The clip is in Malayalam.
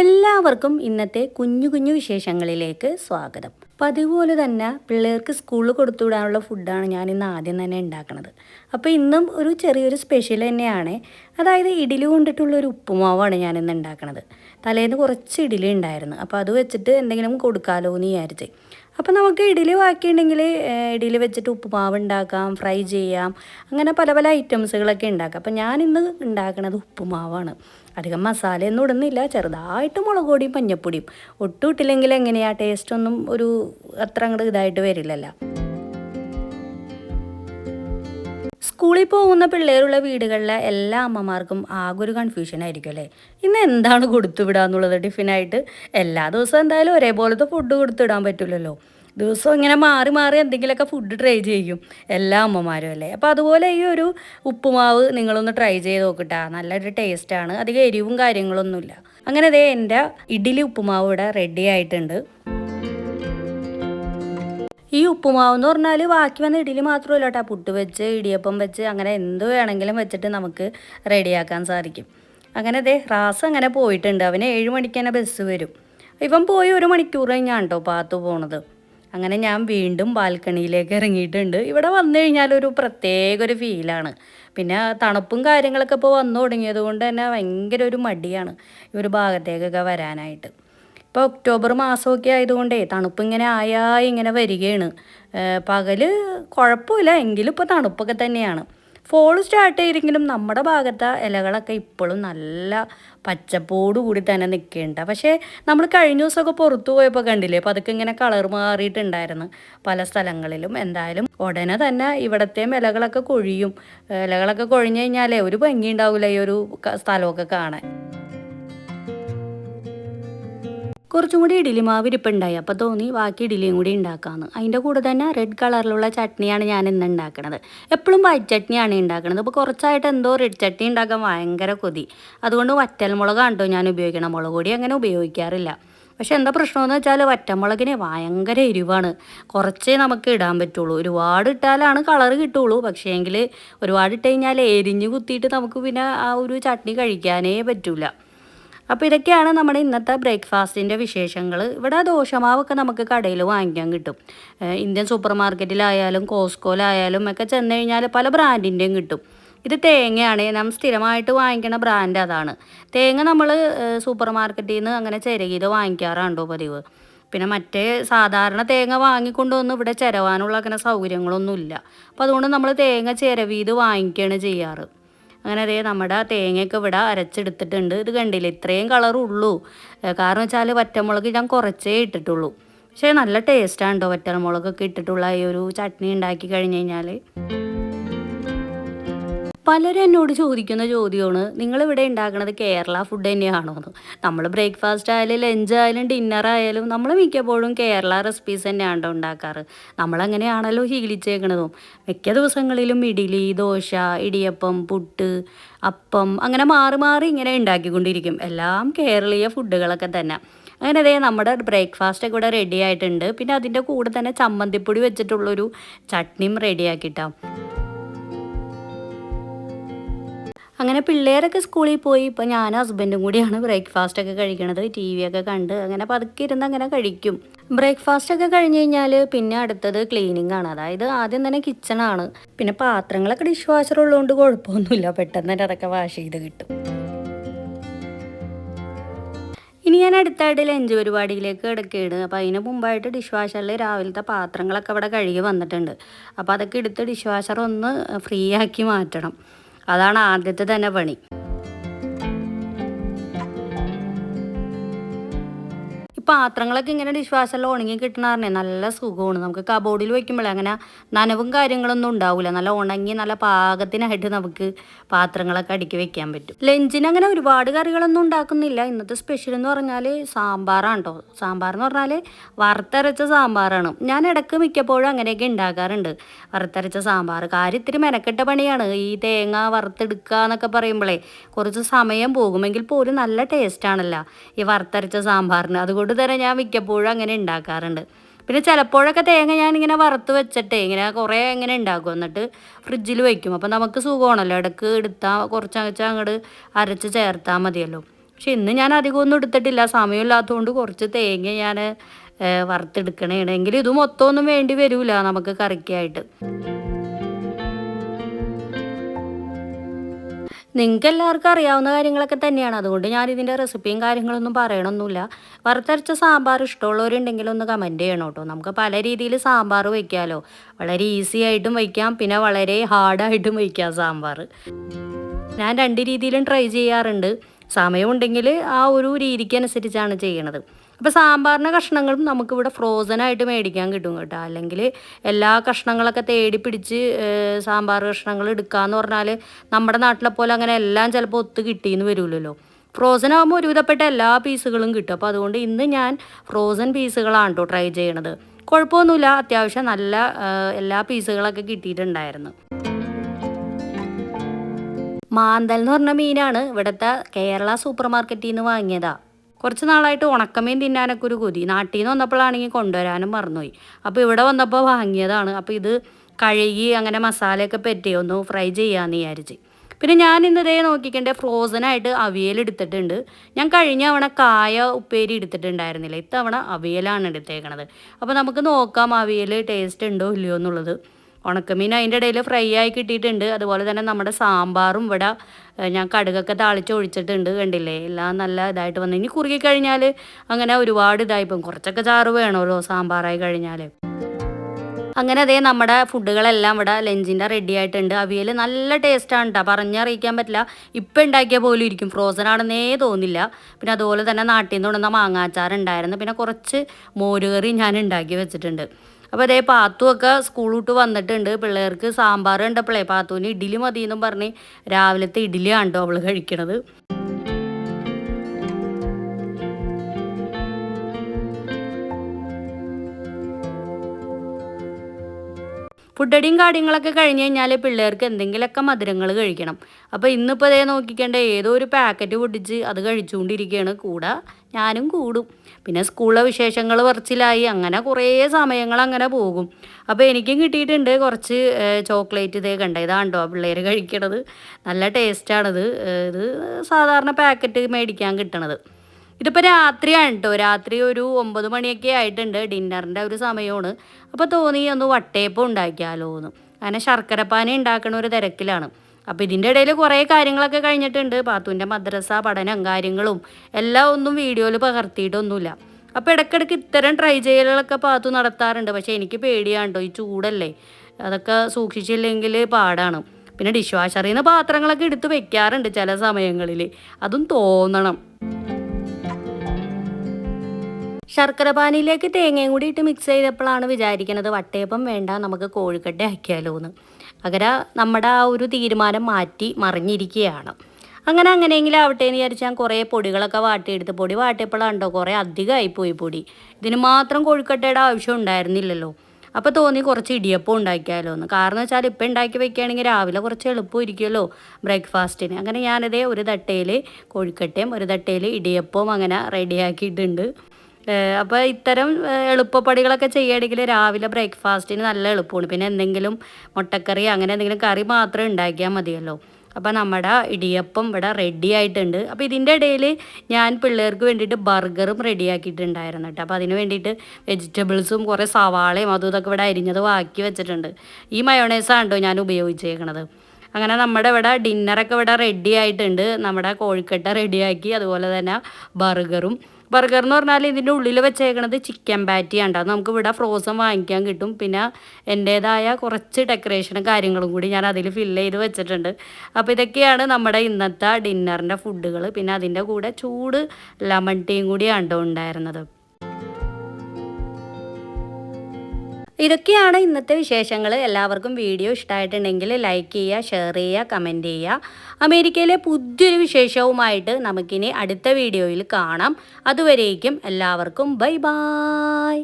എല്ലാവർക്കും ഇന്നത്തെ കുഞ്ഞു കുഞ്ഞു വിശേഷങ്ങളിലേക്ക് സ്വാഗതം. പതിവ് പോലെ തന്നെ പിള്ളേർക്ക് സ്കൂളിൽ കൊടുത്തുവിടാനുള്ള ഫുഡാണ് ഞാൻ ഇന്ന് ആദ്യം തന്നെ ഉണ്ടാക്കുന്നത്. അപ്പോൾ ഇന്നും ഒരു ചെറിയൊരു സ്പെഷ്യൽ തന്നെയാണ്. അതായത് ഇഡലി കൊണ്ടിട്ടുള്ള ഒരു ഉപ്പുമാവാണ് ഞാൻ ഇന്ന് ഉണ്ടാക്കുന്നത്. തലേന്ന് കുറച്ച് ഇഡലി ഉണ്ടായിരുന്നു. അപ്പോൾ അത് വെച്ചിട്ട് എന്തെങ്കിലും കൊടുക്കാമല്ലോ എന്ന് വിചാരിച്ച്. അപ്പോൾ നമുക്ക് ഇഡലി ബാക്കിയുണ്ടെങ്കിൽ ഇഡലി വെച്ചിട്ട് ഉപ്പുമാവ് ഉണ്ടാക്കാം ഫ്രൈ ചെയ്യാം. അങ്ങനെ പല പല ഐറ്റംസുകളൊക്കെ ഉണ്ടാക്കാം. അപ്പോൾ ഞാൻ ഇന്ന് ഉണ്ടാക്കുന്നത് ഉപ്പുമാവാണ്. അധികം മസാലയൊന്നും ഇടുന്നില്ല. ചെറുതായിട്ട് മുളക് പൊടിയും മഞ്ഞപ്പൊടിയും. ഒട്ടും ഇട്ടില്ലെങ്കിൽ എങ്ങനെയാ ടേസ്റ്റ് ഒന്നും ഒരു അത്ര അങ്ങോട്ട് ഇതായിട്ട് വരില്ലല്ലോ. സ്കൂളിൽ പോകുന്ന പിള്ളേരുള്ള വീടുകളിലെ എല്ലാ അമ്മമാർക്കും ആകെ ഒരു കൺഫ്യൂഷൻ ആയിരിക്കും അല്ലേ? ഇന്ന് എന്താണ് കൊടുത്തുവിടാന്നുള്ളത് ടിഫിനായിട്ട്? എല്ലാ ദിവസവും എന്തായാലും ഒരേപോലത്തെ ഫുഡ് കൊടുത്തുവിടാൻ പറ്റില്ലല്ലോ ദിവസം ഇങ്ങനെ മാറി മാറി എന്തെങ്കിലുമൊക്കെ ഫുഡ് ട്രൈ ചെയ്യും. എല്ലാ അമ്മമാരും അല്ലേ? അപ്പോൾ അതുപോലെ ഈ ഒരു ഉപ്പുമാവ് നിങ്ങളൊന്ന് ട്രൈ ചെയ്ത് നോക്കട്ടാ. നല്ലൊരു ടേസ്റ്റാണ് അധികം എരിവും കാര്യങ്ങളൊന്നുമില്ല. അങ്ങനെ അതേ എന്റെ ഇഡ്ഡലി ഉപ്പുമാവ് ഇവിടെ റെഡി ആയിട്ടുണ്ട്. ഈ ഉപ്പുമാവ് എന്ന് പറഞ്ഞാൽ ബാക്കി വന്ന ഇഡ്ഡലി മാത്രമല്ല കേട്ടോ പുട്ട് വെച്ച് ഇടിയപ്പം വെച്ച് അങ്ങനെ എന്ത് വേണമെങ്കിലും വെച്ചിട്ട് നമുക്ക് റെഡിയാക്കാൻ സാധിക്കും. അങ്ങനെ അതെ റാസ് അങ്ങനെ പോയിട്ടുണ്ട്. അവന് ഏഴ് മണിക്ക് തന്നെ ബസ് വരും. ഇവൻ പോയി ഒരു മണിക്കൂർ കഴിഞ്ഞാണ് കേട്ടോ പാത്തു പോണത്. അങ്ങനെ ഞാൻ വീണ്ടും ബാൽക്കണിയിലേക്ക് ഇറങ്ങിയിട്ടുണ്ട്. ഇവിടെ വന്നു കഴിഞ്ഞാൽ ഒരു പ്രത്യേക ഒരു ഫീലാണ് പിന്നെ തണുപ്പും കാര്യങ്ങളൊക്കെ ഇപ്പോൾ വന്നു തുടങ്ങിയത് കൊണ്ട് തന്നെ ഭയങ്കര ഒരു മടിയാണ് ഈ ഒരു ഭാഗത്തേക്കൊക്കെ വരാനായിട്ട്. ഇപ്പോൾ ഒക്ടോബർ മാസമൊക്കെ ആയതുകൊണ്ടേ തണുപ്പ് ഇങ്ങനെ ആയായി ഇങ്ങനെ വരികയാണ്. പകൽ കുഴപ്പമില്ല. എങ്കിലും ഇപ്പോൾ തണുപ്പൊക്കെ തന്നെയാണ്. ഫോൾ സ്റ്റാർട്ട് ചെയ്തെങ്കിലും നമ്മുടെ ഭാഗത്തെ ഇലകളൊക്കെ ഇപ്പോഴും നല്ല പച്ചപ്പോട് കൂടി തന്നെ നിൽക്കുന്നുണ്ട്. പക്ഷേ നമ്മൾ കഴിഞ്ഞ ദിവസമൊക്കെ പുറത്തു പോയപ്പോൾ കണ്ടില്ലേ അപ്പോൾ അതൊക്കെ ഇങ്ങനെ കളർ മാറിയിട്ടുണ്ടായിരുന്നു പല സ്ഥലങ്ങളിലും. എന്തായാലും ഉടനെ തന്നെ ഇവിടത്തെ ഇലകളൊക്കെ കൊഴിയും. ഇലകളൊക്കെ കൊഴിഞ്ഞു കഴിഞ്ഞാലേ ഒരു ഭംഗി ഉണ്ടാവില്ല ഈ ഒരു സ്ഥലമൊക്കെ കാണാൻ. കുറച്ചും കൂടി ഇഡ്ഡലി മാവ് ഇരിപ്പുണ്ടായി. അപ്പോൾ തോന്നി ബാക്കി ഇഡ്ഡലിയും കൂടി ഉണ്ടാക്കാമെന്ന് അതിന്റെ കൂടെ തന്നെ റെഡ് കളറിലുള്ള ചട്നിയാണ് ഞാൻ ഇന്ന് ഉണ്ടാക്കുന്നത് എപ്പോഴും വൈറ്റ് ചട്നിയാണ് ഉണ്ടാക്കുന്നത് അപ്പോൾ കുറച്ചായിട്ട് എന്തോ റെഡ് ചട്നി ഉണ്ടാക്കാൻ ഭയങ്കര കൊതി. അതുകൊണ്ട് വറ്റൽമുളകാണ് കേട്ടോ ഞാൻ ഉപയോഗിക്കണം മുളക് പൊടി അങ്ങനെ ഉപയോഗിക്കാറില്ല. പക്ഷെ എന്താ പ്രശ്നമെന്ന് വെച്ചാൽ വറ്റമുളകിന് ഭയങ്കര എരിവാണ്. കുറച്ചേ നമുക്ക് ഇടാൻ പറ്റുള്ളൂ. ഒരുപാട് ഇട്ടാലാണ് കളറ് കിട്ടുള്ളൂ. പക്ഷേ എങ്കിൽ ഒരുപാട് ഇട്ട് കഴിഞ്ഞാൽ എരിഞ്ഞ് കുത്തിയിട്ട് നമുക്ക് പിന്നെ ആ ഒരു ചട്നി കഴിക്കാനേ പറ്റില്ല അപ്പോൾ ഇതൊക്കെയാണ് നമ്മുടെ ഇന്നത്തെ ബ്രേക്ക്ഫാസ്റ്റിന്റെ വിശേഷങ്ങൾ ഇവിടെ ദോശമാവൊക്കെ നമുക്ക് കടയിൽ വാങ്ങിക്കാൻ കിട്ടും. ഇന്ത്യൻ സൂപ്പർ മാർക്കറ്റിലായാലും കോസ്കോയിലായാലും ഒക്കെ ചെന്ന് കഴിഞ്ഞാൽ പല ബ്രാൻഡിന്റെയും കിട്ടും. ഇത് തേങ്ങയാണ്. നാം സ്ഥിരമായിട്ട് വാങ്ങിക്കുന്ന ബ്രാൻഡ് അതാണ്. തേങ്ങ നമ്മൾ സൂപ്പർ മാർക്കറ്റിൽ നിന്ന് അങ്ങനെ ചിരകിയത് വാങ്ങിക്കാറുണ്ടോ പതിവ്. പിന്നെ മറ്റേ സാധാരണ തേങ്ങ വാങ്ങിക്കൊണ്ടുവന്ന് ഇവിടെ ചിരവാനുള്ള അങ്ങനെ സൗകര്യങ്ങളൊന്നുമില്ല. അപ്പോൾ അതുകൊണ്ട് നമ്മൾ തേങ്ങ ചിരവീത് വാങ്ങിക്കുകയാണ് ചെയ്യാറ്. അങ്ങനെ അതേ നമ്മുടെ തേങ്ങയൊക്കെ ഇവിടെ അരച്ചെടുത്തിട്ടുണ്ട്. ഇത് കണ്ടില്ല? ഇത്രയും കളറുള്ളൂ കാരണം വെച്ചാൽ വറ്റമുളക് ഞാൻ കുറച്ചേ ഇട്ടിട്ടുള്ളൂ. പക്ഷേ നല്ല ടേസ്റ്റാണ് കേട്ടോ വറ്റമുളകൊക്കെ ഇട്ടിട്ടുള്ള ഈ ഒരു ചട്നി ഉണ്ടാക്കി കഴിഞ്ഞ് കഴിഞ്ഞാൽ പലരും എന്നോട് ചോദിക്കുന്ന ചോദ്യമാണ് നിങ്ങളിവിടെ ഉണ്ടാക്കുന്നത് കേരള ഫുഡ് തന്നെയാണോ എന്ന് നമ്മൾ ബ്രേക്ക്ഫാസ്റ്റ് ആയാലും ലഞ്ച് ആയാലും ഡിന്നർ ആയാലും നമ്മൾ മിക്കപ്പോഴും കേരള റെസിപ്പീസ് തന്നെയാണോ ഉണ്ടാക്കാറ്. നമ്മളങ്ങനെയാണല്ലോ ശീലിച്ചേക്കണതും. മിക്ക ദിവസങ്ങളിലും ഇഡ്ഡലി ദോശ ഇടിയപ്പം പുട്ട് അപ്പം അങ്ങനെ മാറി മാറി ഇങ്ങനെ ഉണ്ടാക്കിക്കൊണ്ടിരിക്കും. എല്ലാം കേരളീയ ഫുഡുകളൊക്കെ തന്നെ. അങ്ങനെ അതേ നമ്മുടെ ബ്രേക്ക്ഫാസ്റ്റ് ഒക്കെ ഇവിടെ റെഡി ആയിട്ടുണ്ട്. പിന്നെ അതിന്റെ കൂടെ തന്നെ ചമ്മന്തിപ്പൊടി വെച്ചിട്ടുള്ളൊരു ചട്നിയും റെഡിയാക്കിയിട്ടാണ് അങ്ങനെ പിള്ളേരൊക്കെ സ്കൂളിൽ പോയി ഇപ്പോൾ ഞാൻ ഹസ്ബൻഡും കൂടിയാണ് ബ്രേക്ക്ഫാസ്റ്റ് ഒക്കെ കഴിക്കണത് ടി വി ഒക്കെ കണ്ട് അങ്ങനെ പതുക്കെ ഇരുന്ന് അങ്ങനെ കഴിക്കും. ബ്രേക്ക്ഫാസ്റ്റ് ഒക്കെ കഴിഞ്ഞ് കഴിഞ്ഞാൽ പിന്നെ അടുത്തത് ക്ലീനിങ് ആണ്. അതായത് ആദ്യം തന്നെ കിച്ചണാണ് പിന്നെ പാത്രങ്ങളൊക്കെ ഡിഷ് വാഷർ ഉള്ളതുകൊണ്ട് കുഴപ്പമൊന്നുമില്ല. പെട്ടെന്ന് തന്നെ അതൊക്കെ വാഷ് ചെയ്ത് കിട്ടും. ഇനി ഞാൻ അടുത്തായിട്ട് ലഞ്ച് പരിപാടിയിലേക്ക് കിടക്കുകയാണ്. അപ്പോൾ അതിന് മുമ്പായിട്ട് ഡിഷ് വാഷറിൽ രാവിലത്തെ പാത്രങ്ങളൊക്കെ അവിടെ കഴുകി വന്നിട്ടുണ്ട്. അപ്പോൾ അതൊക്കെ എടുത്ത് ഡിഷ് വാഷർ ഒന്ന് ഫ്രീ ആക്കി മാറ്റണം. അതാണ് ആദ്യത്തെ തന്നെ പണി. പാത്രങ്ങളൊക്കെ ഇങ്ങനെ ഡിഷ് വാഷറിൽ ഉണങ്ങി കിട്ടണ നല്ല സുഖമാണ്. നമുക്ക് കബോർഡിൽ വയ്ക്കുമ്പോഴേ അങ്ങനെ നനവും കാര്യങ്ങളൊന്നും ഉണ്ടാവില്ല നല്ല ഉണങ്ങി നല്ല പാകത്തിനായിട്ട് നമുക്ക് പാത്രങ്ങളൊക്കെ അടുക്കി വെക്കാൻ പറ്റും. ലഞ്ചിന് അങ്ങനെ ഒരുപാട് കറികളൊന്നും ഉണ്ടാക്കുന്നില്ല. ഇന്നത്തെ സ്പെഷ്യൽ എന്ന് പറഞ്ഞാൽ സാമ്പാറാണ് കേട്ടോ സാമ്പാർ എന്ന് പറഞ്ഞാൽ വറുത്തരച്ച സാമ്പാറാണ്. ഞാൻ ഇടയ്ക്ക് മിക്കപ്പോഴും അങ്ങനെയൊക്കെ ഉണ്ടാക്കാറുണ്ട്. വറുത്തരച്ച സാമ്പാർ കാര്യം ഇത്തിരി മെനക്കെട്ട പണിയാണ്. ഈ തേങ്ങ വറുത്തെടുക്കുക എന്നൊക്കെ പറയുമ്പോഴേ കുറച്ച് സമയം പോകുമെങ്കിൽ പോലും നല്ല ടേസ്റ്റ് ടേസ്റ്റാണല്ലോ ഈ വറുത്തരച്ച സാമ്പാറിന്. അതുകൊണ്ട് തന്നെ ഞാൻ മിക്കപ്പോഴും അങ്ങനെ ഉണ്ടാക്കാറുണ്ട്. പിന്നെ ചിലപ്പോഴൊക്കെ തേങ്ങ ഞാനിങ്ങനെ വറുത്ത് വെച്ചിട്ടേ ഇങ്ങനെ കുറേ ഇങ്ങനെ ഉണ്ടാക്കും. എന്നിട്ട് ഫ്രിഡ്ജിൽ വയ്ക്കും അപ്പം നമുക്ക് സുഖമാണല്ലോ. ഇടയ്ക്ക് എടുത്താൽ കുറച്ച് അങ്ങോട്ട് അരച്ച് ചേർത്താൽ മതിയല്ലോ. പക്ഷെ ഇന്ന് ഞാൻ അധികം ഒന്നും എടുത്തിട്ടില്ല. സമയമില്ലാത്തതുകൊണ്ട് കുറച്ച് തേങ്ങ ഞാൻ വറുത്തെടുക്കണേണ്. എങ്കിലും ഇത് മൊത്തമൊന്നും വേണ്ടി വരില്ല നമുക്ക് കറിക്കായിട്ട്. നിങ്ങൾക്ക് എല്ലാവർക്കും അറിയാവുന്ന കാര്യങ്ങളൊക്കെ തന്നെയാണ്. അതുകൊണ്ട് ഞാൻ ഇതിന്റെ റെസിപ്പിയും കാര്യങ്ങളൊന്നും പറയണമൊന്നുമില്ല വറുത്തരച്ച സാമ്പാർ ഇഷ്ടമുള്ളവരുണ്ടെങ്കിൽ ഒന്ന് കമന്റ് ചെയ്യണം കേട്ടോ നമുക്ക് പല രീതിയിൽ സാമ്പാർ വയ്ക്കാമല്ലോ വളരെ ഈസി ആയിട്ടും വയ്ക്കാം പിന്നെ വളരെ ഹാർഡായിട്ടും വയ്ക്കാം സാമ്പാർ. ഞാൻ രണ്ട് രീതിയിലും ട്രൈ ചെയ്യാറുണ്ട്. സമയമുണ്ടെങ്കിൽ ആ ഒരു രീതിക്ക് അനുസരിച്ചാണ് ചെയ്യണത്. അപ്പോൾ സാമ്പാറിന്റെ കഷ്ണങ്ങളും നമുക്കിവിടെ ഫ്രോസൺ ആയിട്ട് മേടിക്കാൻ കിട്ടും കേട്ടോ. അല്ലെങ്കിൽ എല്ലാ കഷ്ണങ്ങളൊക്കെ തേടി പിടിച്ച് സാമ്പാർ കഷ്ണങ്ങൾ എടുക്കാന്ന് പറഞ്ഞാൽ നമ്മുടെ നാട്ടിലെ പോലെ അങ്ങനെ എല്ലാം ചിലപ്പോൾ ഒത്ത് കിട്ടിയെന്ന് വരുമല്ലോ ഫ്രോസൺ ആകുമ്പോൾ ഒരുവിധപ്പെട്ട എല്ലാ പീസുകളും കിട്ടും. അപ്പോൾ അതുകൊണ്ട് ഇന്ന് ഞാൻ ഫ്രോസൺ പീസുകളാണ് കേട്ടോ ട്രൈ ചെയ്യണത്. കുഴപ്പമൊന്നുമില്ല. അത്യാവശ്യം നല്ല എല്ലാ പീസുകളൊക്കെ കിട്ടിയിട്ടുണ്ടായിരുന്നു. മാന്തൽ എന്ന് പറഞ്ഞ മീനാണ് ഇവിടുത്തെ കേരള സൂപ്പർ മാർക്കറ്റിൽ നിന്ന് വാങ്ങിയതാ. കുറച്ച് നാളായിട്ട് ഉണക്കമീൻ തിന്നാനൊക്കെ ഒരു കൊതി. നാട്ടിൽ നിന്ന് വന്നപ്പോഴാണെങ്കിൽ കൊണ്ടുവരാനും മറന്നുപോയി. അപ്പോൾ ഇവിടെ വന്നപ്പോൾ വാങ്ങിയതാണ്. അപ്പോൾ ഇത് കഴുകി അങ്ങനെ മസാലയൊക്കെ പറ്റി ഒന്ന് ഫ്രൈ ചെയ്യാമെന്ന് വിചാരിച്ച്. പിന്നെ ഞാൻ ഇന്ന് ഇതേ നോക്കിക്കണ്ടേ ഫ്രോസനായിട്ട് അവിയൽ എടുത്തിട്ടുണ്ട്. ഞാൻ കഴിഞ്ഞ തവണ കായ ഉപ്പേരി എടുത്തിട്ടുണ്ടായിരുന്നില്ല. ഇത്തവണ അവിയലാണ് എടുത്തേക്കണത്. അപ്പോൾ നമുക്ക് നോക്കാം അവിയൽ ടേസ്റ്റ് ഉണ്ടോ ഇല്ലയോ എന്നുള്ളത്. ഉണക്കമീൻ അതിന്റെ ഇടയിൽ ഫ്രൈ ആയി കിട്ടിയിട്ടുണ്ട്. അതുപോലെ തന്നെ നമ്മുടെ സാമ്പാറും ഇവിടെ ഞാൻ കടുകൊക്കെ താളിച്ച് ഒഴിച്ചിട്ടുണ്ട് കണ്ടില്ലേ? എല്ലാം നല്ല ഇതായിട്ട് വന്നു. ഇനി കുറുകി കഴിഞ്ഞാൽ അങ്ങനെ ഒരുപാട് ഇതായിപ്പം കുറച്ചൊക്കെ ചാറ് വേണമല്ലോ സാമ്പാറായി കഴിഞ്ഞാൽ. അങ്ങനെ അതേ നമ്മുടെ ഫുഡുകളെല്ലാം ഇവിടെ ലഞ്ചിന്റെ റെഡി ആയിട്ടുണ്ട്. അവിയൽ നല്ല ടേസ്റ്റാണ് കേട്ടോ പറഞ്ഞറിയിക്കാൻ പറ്റില്ല. ഇപ്പം ഉണ്ടാക്കിയ പോലും ഇരിക്കും. ഫ്രോസൺ ആണെന്നേ തോന്നില്ല. പിന്നെ അതുപോലെ തന്നെ നാട്ടിൽ നിന്ന് കൊണ്ടുവന്ന മാങ്ങാച്ചാർ ഉണ്ടായിരുന്നു പിന്നെ കുറച്ച് മോരുകറി ഞാൻ ഉണ്ടാക്കി വെച്ചിട്ടുണ്ട്. അപ്പോൾ അതേ പാത്തുമൊക്കെ സ്കൂൾ വിട്ട് വന്നിട്ടുണ്ട്. പിള്ളേർക്ക് സാമ്പാർ കണ്ടപ്പോഴേ പാത്തുവിന് ഇഡ്ഡലി മതി എന്നും പറഞ്ഞ് രാവിലത്തെ ഇഡ്ഡലിയാണ് കേട്ടോ അവൾ കഴിക്കണത്. ഫുഡടിയും കാര്യങ്ങളൊക്കെ കഴിഞ്ഞ് കഴിഞ്ഞാൽ പിള്ളേർക്ക് എന്തെങ്കിലുമൊക്കെ മധുരങ്ങൾ കഴിക്കണം. അപ്പോൾ ഇന്നിപ്പോൾ അതേ നോക്കിക്കേണ്ട ഏതോ ഒരു പാക്കറ്റ് പൊട്ടിച്ച് അത് കഴിച്ചുകൊണ്ടിരിക്കുകയാണ് കൂടെ ഞാനും കൂടും. പിന്നെ സ്കൂളിലെ വിശേഷങ്ങൾ പറച്ചിലായി. അങ്ങനെ കുറേ സമയങ്ങൾ അങ്ങനെ പോകും. അപ്പോൾ എനിക്കും കിട്ടിയിട്ടുണ്ട് കുറച്ച് ചോക്ലേറ്റ് ഇതേ കണ്ട. ഇതാണ്ടോ പിള്ളേർ കഴിക്കണത്. നല്ല ടേസ്റ്റാണിത്. ഇത് സാധാരണ പാക്കറ്റ് മേടിക്കാൻ കിട്ടണത്. ഇതിപ്പോൾ രാത്രിയാണ് കേട്ടോ രാത്രി ഒരു ഒമ്പത് മണിയൊക്കെ ആയിട്ടുണ്ട്. ഡിന്നറിന്റെ ഒരു സമയമാണ്. അപ്പോൾ തോന്നി ഒന്ന് വട്ടയപ്പം ഉണ്ടാക്കിയാലോ എന്ന് അങ്ങനെ ശർക്കരപ്പാനി ഉണ്ടാക്കുന്ന ഒരു തിരക്കിലാണ്. അപ്പോൾ ഇതിന്റെ ഇടയിൽ കുറേ കാര്യങ്ങളൊക്കെ കഴിഞ്ഞിട്ടുണ്ട്. പാത്തുവിന്റെ മദ്രസ പഠനം കാര്യങ്ങളും എല്ലാം ഒന്നും വീഡിയോയിൽ പകർത്തിയിട്ടൊന്നുമില്ല. അപ്പോൾ ഇടയ്ക്കിടയ്ക്ക് ഇത്തരം ട്രൈ ചെയ്യലുകളൊക്കെ പാത്തു നടത്താറുണ്ട്. പക്ഷേ എനിക്ക് പേടിയാണ് കേട്ടോ ഈ ചൂടല്ലേ. അതൊക്കെ സൂക്ഷിച്ചില്ലെങ്കിൽ പാടാണ്. പിന്നെ ഡിഷ് വാഷറിൽ നിന്ന് പാത്രങ്ങളൊക്കെ എടുത്ത് വെക്കാറുണ്ട് ചില സമയങ്ങളിൽ. അതും തോന്നണം. ശർക്കര പാനിയിലേക്ക് തേങ്ങയും കൂടി ഇട്ട് മിക്സ് ചെയ്തപ്പോഴാണ് വിചാരിക്കുന്നത് വട്ടയപ്പം വേണ്ട നമുക്ക് കോഴിക്കട്ട ആക്കിയാലോ എന്ന് അങ്ങനെ നമ്മുടെ ആ ഒരു തീരുമാനം മാറ്റി മറിഞ്ഞിരിക്കുകയാണ്. അങ്ങനെ അങ്ങനെയെങ്കിലും ആവട്ടെ എന്ന് വിചാരിച്ച് ഞാൻ കുറേ പൊടികളൊക്കെ വാട്ടിയെടുത്ത് പൊടി വാട്ടിയപ്പോഴാണ്ടോ കുറേ അധികമായി പോയി പൊടി. ഇതിന് മാത്രം കോഴിക്കട്ടയുടെ ആവശ്യം ഉണ്ടായിരുന്നില്ലല്ലോ. അപ്പോൾ തോന്നി കുറച്ച് ഇടിയപ്പം ഉണ്ടാക്കിയാലോ എന്ന് കാരണം വെച്ചാൽ ഇപ്പം ഉണ്ടാക്കി വെക്കുകയാണെങ്കിൽ രാവിലെ കുറച്ച് എളുപ്പം ഇരിക്കുമല്ലോ ബ്രേക്ക്ഫാസ്റ്റിന്. അങ്ങനെ ഞാനിതേ ഒരു തട്ടയിൽ കോഴിക്കട്ടയും ഒരു തട്ടയിൽ ഇടിയപ്പവും അങ്ങനെ റെഡിയാക്കിയിട്ടുണ്ട് അപ്പോൾ ഇത്തരം എളുപ്പപ്പടികളൊക്കെ ചെയ്യുകയാണെങ്കിൽ രാവിലെ ബ്രേക്ക്ഫാസ്റ്റിന് നല്ല എളുപ്പമാണ്. പിന്നെ എന്തെങ്കിലും മുട്ടക്കറി അങ്ങനെ എന്തെങ്കിലും കറി മാത്രം ഉണ്ടാക്കിയാൽ മതിയല്ലോ. അപ്പോൾ നമ്മുടെ ഇടിയപ്പം ഇവിടെ റെഡി ആയിട്ടുണ്ട്. അപ്പോൾ ഇതിന്റെ ഇടയിൽ ഞാൻ പിള്ളേർക്ക് വേണ്ടിയിട്ട് ബർഗറും റെഡി ആക്കിയിട്ടുണ്ടായിരുന്നു കേട്ടോ. അപ്പോൾ അതിന് വേണ്ടിയിട്ട് വെജിറ്റബിൾസും കുറേ സവാളയും അതും ഇതൊക്കെ ഇവിടെ അരിഞ്ഞത് ബാക്കി വെച്ചിട്ടുണ്ട്. ഈ മയോണൈസാണ് കേട്ടോ ഞാൻ ഉപയോഗിച്ചേക്കണത്. അങ്ങനെ നമ്മുടെ ഇവിടെ ഡിന്നറൊക്കെ ഇവിടെ റെഡി ആയിട്ടുണ്ട്. നമ്മുടെ കോഴിക്കട്ട റെഡിയാക്കി അതുപോലെ തന്നെ ബർഗറും ബർഗർ എന്ന് പറഞ്ഞാൽ ഇതിന്റെ ഉള്ളിൽ വെച്ചേക്കണത് ചിക്കൻ പാറ്റിയാണ്. നമുക്ക് ഇവിടെ ഫ്രോസൺ വാങ്ങിക്കാൻ കിട്ടും. പിന്നെ എന്റേതായ കുറച്ച് ഡെക്കറേഷനും കാര്യങ്ങളും കൂടി ഞാൻ അതിൽ ഫിൽ ചെയ്ത് വെച്ചിട്ടുണ്ട്. അപ്പോൾ ഇതൊക്കെയാണ് നമ്മുടെ ഇന്നത്തെ ഡിന്നറിന്റെ ഫുഡുകൾ പിന്നെ അതിന്റെ കൂടെ ചൂട് ലെമൺ ടീയും കൂടിയാണ് ഉണ്ടോ ഉണ്ടായിരുന്നത്. ഇതൊക്കെയാണ് ഇന്നത്തെ വിശേഷങ്ങൾ. എല്ലാവർക്കും വീഡിയോ ഇഷ്ടമായിട്ടുണ്ടെങ്കിൽ ലൈക്ക് ചെയ്യുക ഷെയർ ചെയ്യുക കമന്റ് ചെയ്യുക. അമേരിക്കയിലെ പുതിയൊരു വിശേഷവുമായിട്ട് നമുക്കിനി അടുത്ത വീഡിയോയിൽ കാണാം. അതുവരേക്കും എല്ലാവർക്കും ബൈ ബായ്